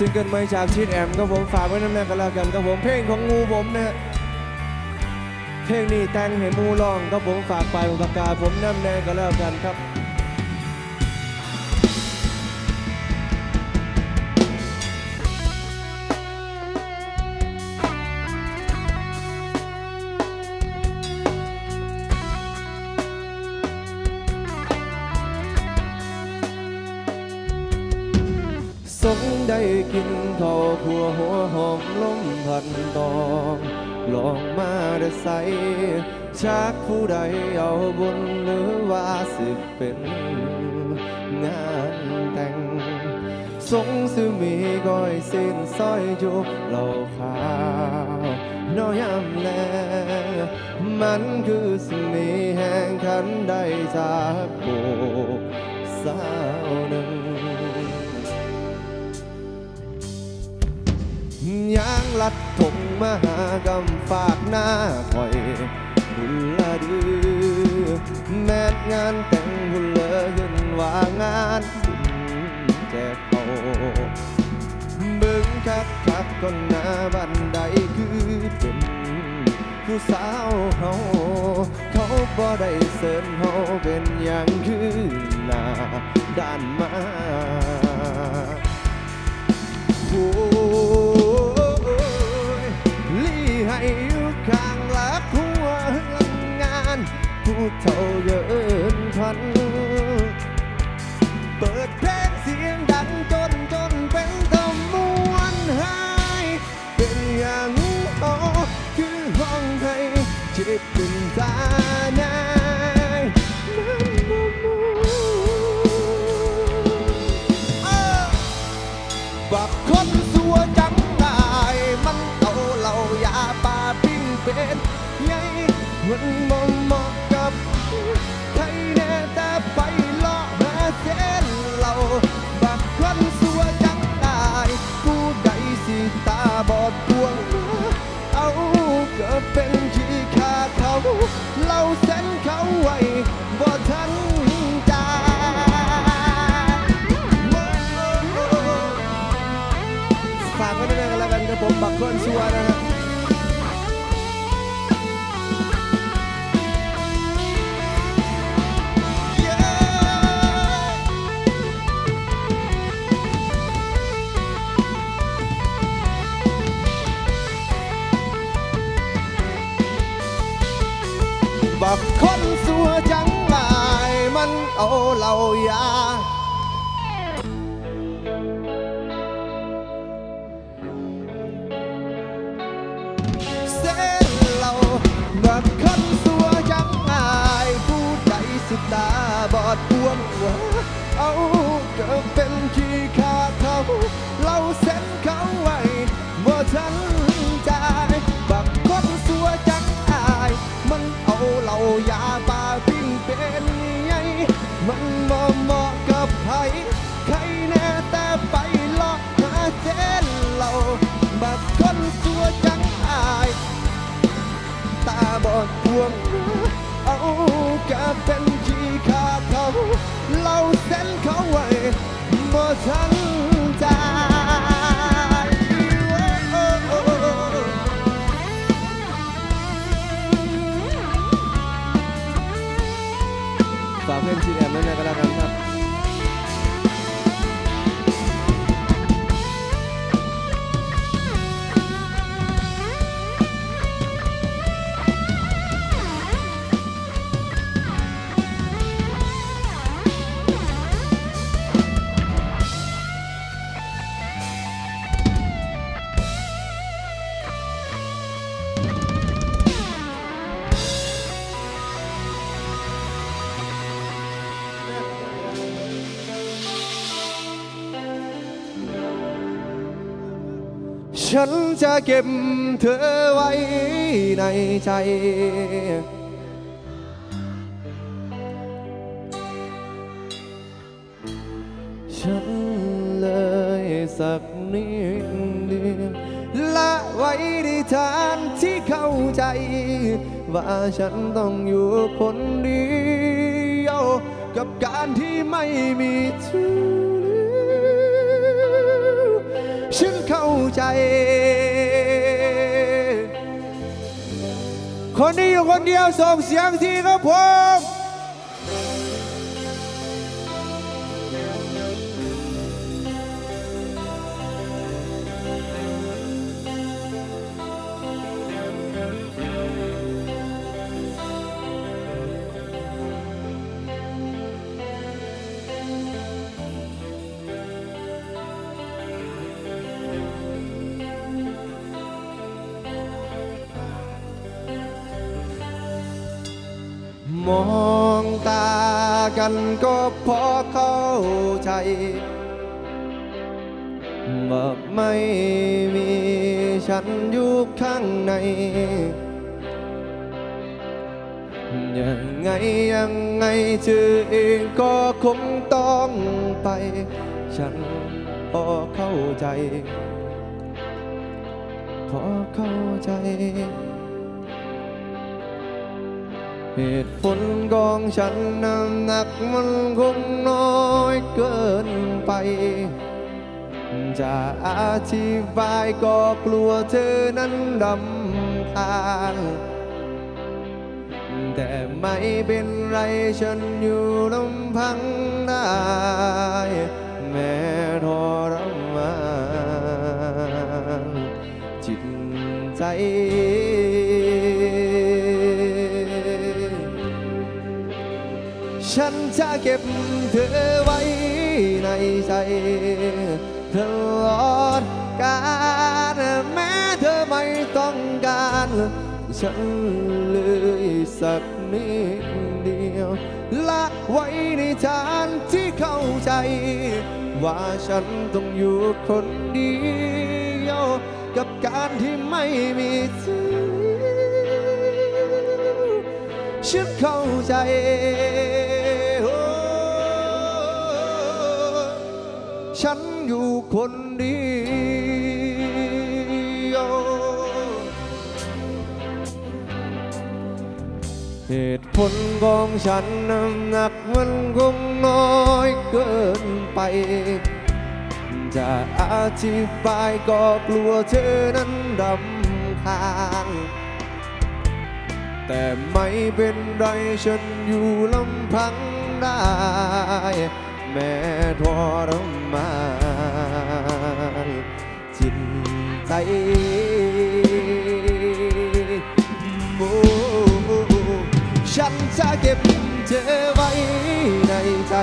ซิงเกิลใหม่จากชิดแอมครับผมฝากไว้น้ำแน่กันแล้วกันครับผมเพลงของงูผมนะฮะเพลงนี้แต่งให้มูร้องครับผมฝากไปลายประกาผมน้ำแน่กันแล้วกันครับ กินข้าวขัวหัวหอมล้มพันตองลองมาได้ใสชักผู้ใดเอาบุญหรือว่าสิเป็นงานแต่งสงสือมีก้อยสิ้นซอยจุบเหล่าขาวน้อยยำแลมันคือสิ่งนี้แห่งขันได้จากโบสาวหนึ่ง ยางลัดถงมหากำฝากหน้าคอยบุญละดือแม้นงานแต่งบุญเลอขึ้นว่างานบุญแจกเขาเบิ่งคักคักก่อนหน้าบันไดคือเป็นผู้สาวเฮาเขาบ่ได้เสร์นเฮาเป็นอย่างคือหน้าด้านมา เท่าเยินควัน เปิดเพลงเสียงดังจนจนเป็นตะมวนหาย เป็นอย่างโอคือห้องให้จิตเป็นตานายมันบ่มูเอ้อบักคนสัวจังไดมันเอาเหล่ายาปาปิ้งเป็นไงมันากไว้ด้วยกันแล้วกันกับผมบักคนสัวนะฮะบักคนสัวจังหลายมันเอาเหล่ายา บักคนสัวยังอาย ผู้ใดสุดตาบอดบวงหัวเอา ฉันจะเก็บเธอไว้ในใจ ฉันเลยสักนิดเดียวละไว้ในทางที่เข้าใจ ว่าฉันต้องอยู่คนเดียว กับการที่ไม่มีเธอ ฉันเข้าใจ คนนี้อยู่คนเดียวส่งเสียงทีครับผม มองตากันก็พอเข้าใจว่าไม่มีฉันอยู่ข้างใน ยังไงยังไงเธอเองก็คงต้องไป ฉันพอเข้าใจ พอเข้าใจ เหตุผลของฉันน้ำหนักมันคงน้อยเกินไป จะอธิบายก็กลัวเธอนั้นดำคาญแต่ไม่เป็นไรฉันอยู่ลำพังได้ แม้ทรมานจิตใจ ฉันจะเก็บเธอไว้ในใจตลอดกาลแม้เธอไม่ต้องการฉันเลยสักนิดเดียว ละไว้ในฐานที่เข้าใจ ว่าฉันต้องอยู่คนเดียว กับการที่ไม่มีเธอฉันเข้าใจ ฉันอยู่คนเดียวเหตุผลของฉันน้ำหนักมันคงน้อยเกินไป จะอธิบายก็กลัวเธอนั้นรำคาญแต่ไม่เป็นไรฉันอยู่ลำพังได้ แม้ทรมานจิตใจโอ้ฉันจะเก็บเธอไว้ในใจ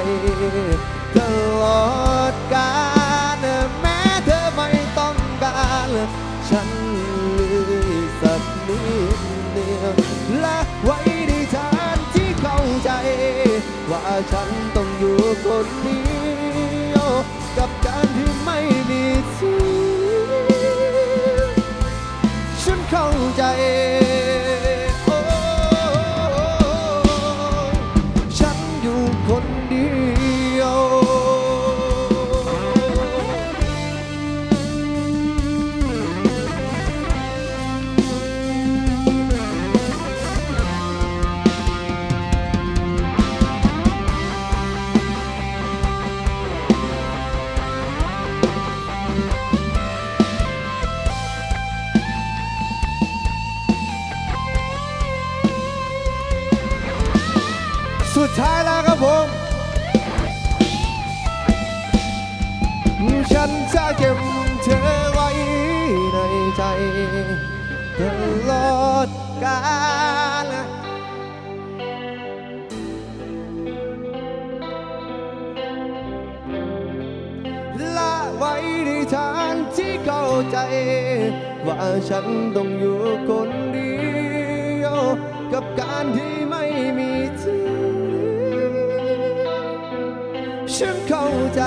ตลอดกาลแม้เธอไม่ต้องการฉันเลยสักนิดเดียวและไว้ ใจ ว่าฉันต้องอยู่คนเดียว กับการที่ไม่มีเธอฉันเข้าใจ ไว้ในทานที่เข้าใจ ว่าฉันต้องอยู่คนเดียว กับการที่ไม่มีเธอฉันเข้าใจ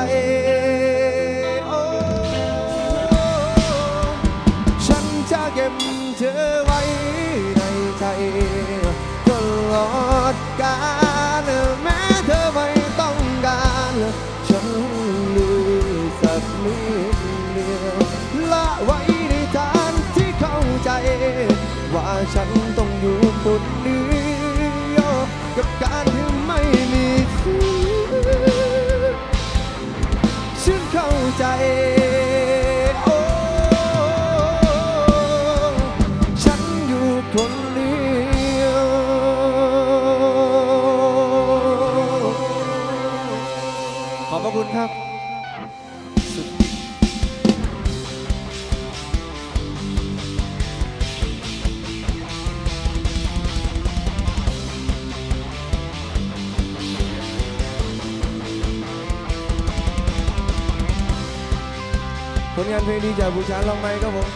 งานเพลงดีจากผู้ชาลองไหมครับผม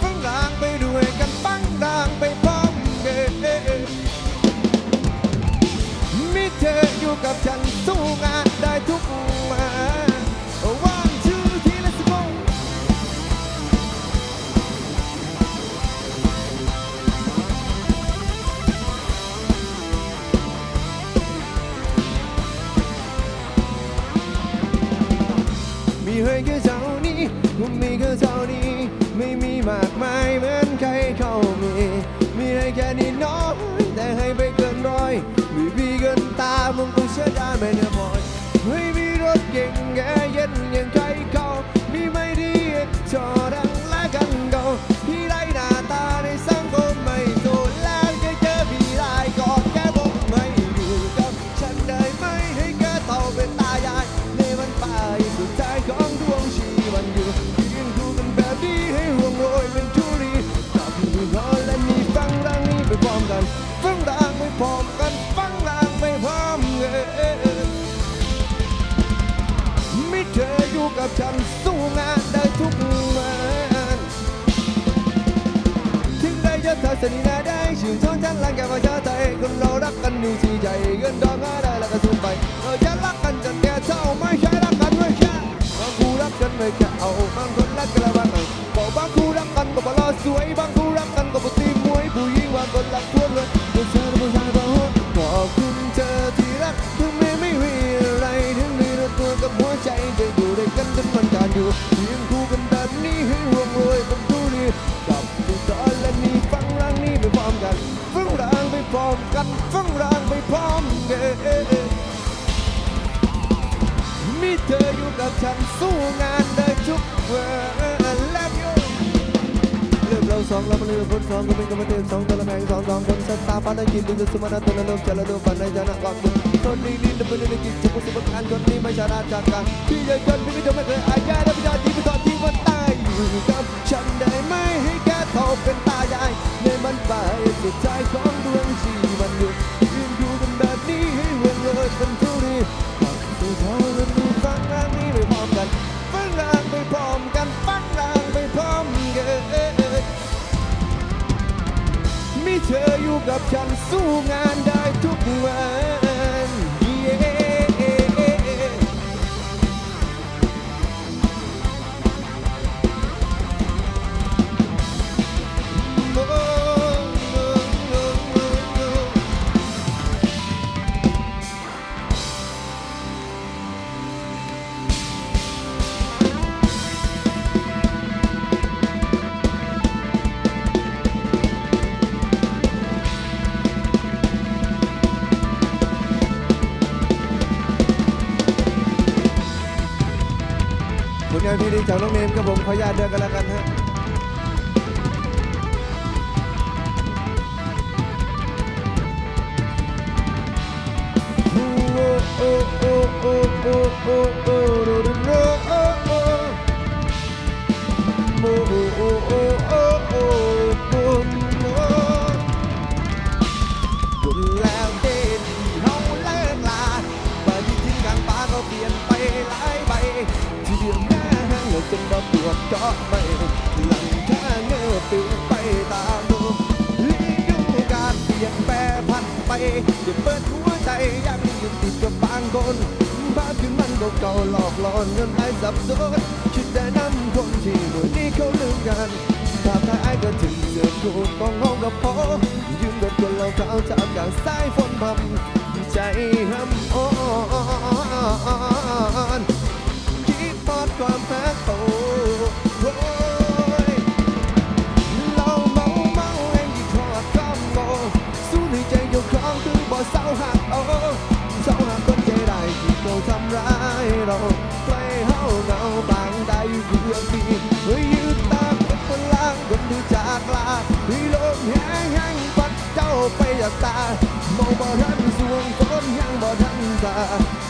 ฟังรางไปด้วยกันฟังรางไปพร้อมกันมีเธออยู่กับฉันสู้งานได้ทุกวัน เชื่อได้ไม่แน่อยไม่มีรถเก่งแกเย็นอย่างใครเขามีไม่ดีจอดัง สนิทนาได้ชื่นชมฉันหลังแกมาเจอไทยคนเรารักกันอยู่ที่ใจเงินทองหาได้แล้วก็สูญไปเราจะรักกันจนแก่เท่าไม่ใช่รักกันไม่แค่บางคู่รักกันไม่แค่เอาบางคนรักกันละบางไงบอกบางคู่รักกันก็บอกรอสวยบางคู่รักกันก็บอกตีมวยผู้หญิงบางคนรักทั่วเลยผู้ชายผู้ชายก็หัวขอบคุณเธอที่รักถึงแม้ไม่มีอะไรถึงมีแต่ตัวกับหัวใจจะอยู่ด้วยกันจนวัน เธออยู่กับฉันสู้งานได้ทุกเวันแล้วโยเริ่มเราสองเรามาเริ่มคนสองก็เป็นกรรมเทพสองตัวละแมงสองสองคนสตาร์ฟันได้กินดูจะสมานัตตัวละลมจะละดูฟันในจานะกองบุญคนนี้ลิ้นดับเบิลในกิจจะมุสบังอันคนนี้ไม่ชนะจากกันที่ใหญ่กันไม่จะไม่เคยอายาได้พิจารณ์ที่ไม่ตอนที่มันตายอยู่กับฉันได้ไหมให้แกเท่าเป็นตายายในมันไปสุดท้ายของดวง กับฉันสู้งานได้ทุกวัน จากน้องเนมครับผมขออนุญาตเดินกันแล้วกันฮะ จะเปิดหัวใจยังอยู่ติดกับบางคนบ้าขึ้นมันก็เก่าหลอกหลอนเงินหลสับสนคิดแต่นำคนที่เมื่อนี้เขาลืมกันถ้าท้ายก็ถึงเสือถูกต้องห้องกับพอยืมรถคนเราเขาทำอย่างสายฝนพำใจห้ำอ่อนคิดทอดความแพ้โต เศร้าหักโอ้เศร้าหักคนใจได้ที่เขาทำร้ายเราปล่อยเฮาเงาบางได้อยู่เพื่อปีเฮ้ยยืดตาเป็นพลังคนดูจากลาที่ลมแห้งแห้งปัดเจ้าไปจากตาเมาบ่ทันสวงฝนยังบ่ทันตา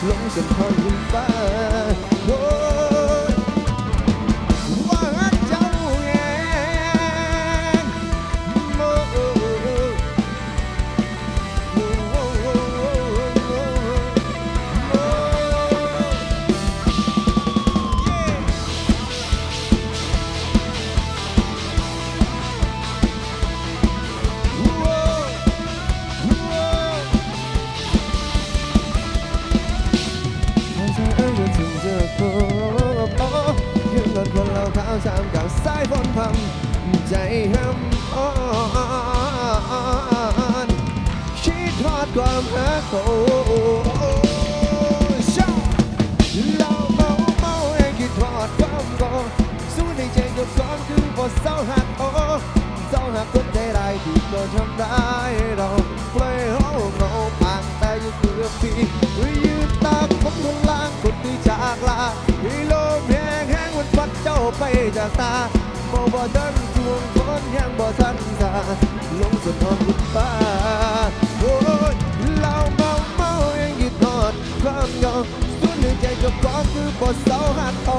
ลงจนทอนขึ้นฟ้าำใจห้ำอ่อนชีทอดความหักโอ้ชาเราเมาเมาเองคิดทอดความโกสู้ในใจกับก้อนคือบ่เศร้าหักโอ้เศร้าหักคนใจร้ายที่ก็ทำร้ายเราปล่อยเขาเงาปางแต่ยังเกือบปียืนตากผมลงล่างคนที่จากลาให้ลมแห้งแห้งมันพัดเจ้าไปจากตา เมาบ่ทันทวงคนยังบ่ทันสาลงสุดทองคุณป้าโอ้ยเราเมาเมาเองยึดทอดความยอมส่วนในใจเกับกองคือบ่เศร้าหักโอ้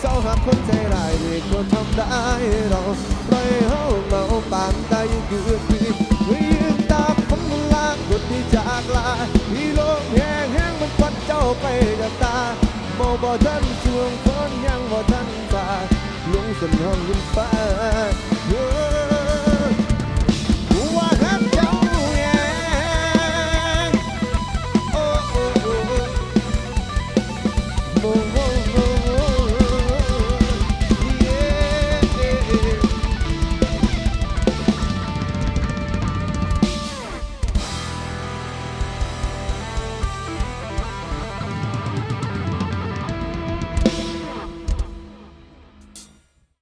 เศร้าหักคนใจร้ายที่ก็ทำได้เราปล่อยเฮาเมาปานตายยังเกือบปียืนตาผมลางคนที่จากลาที่โลกแห้งแห้งมันพัดเจ้าไปจากตาเมาบ่ทันชวงคนยังบ่ทัน สนห้องยินฟ้า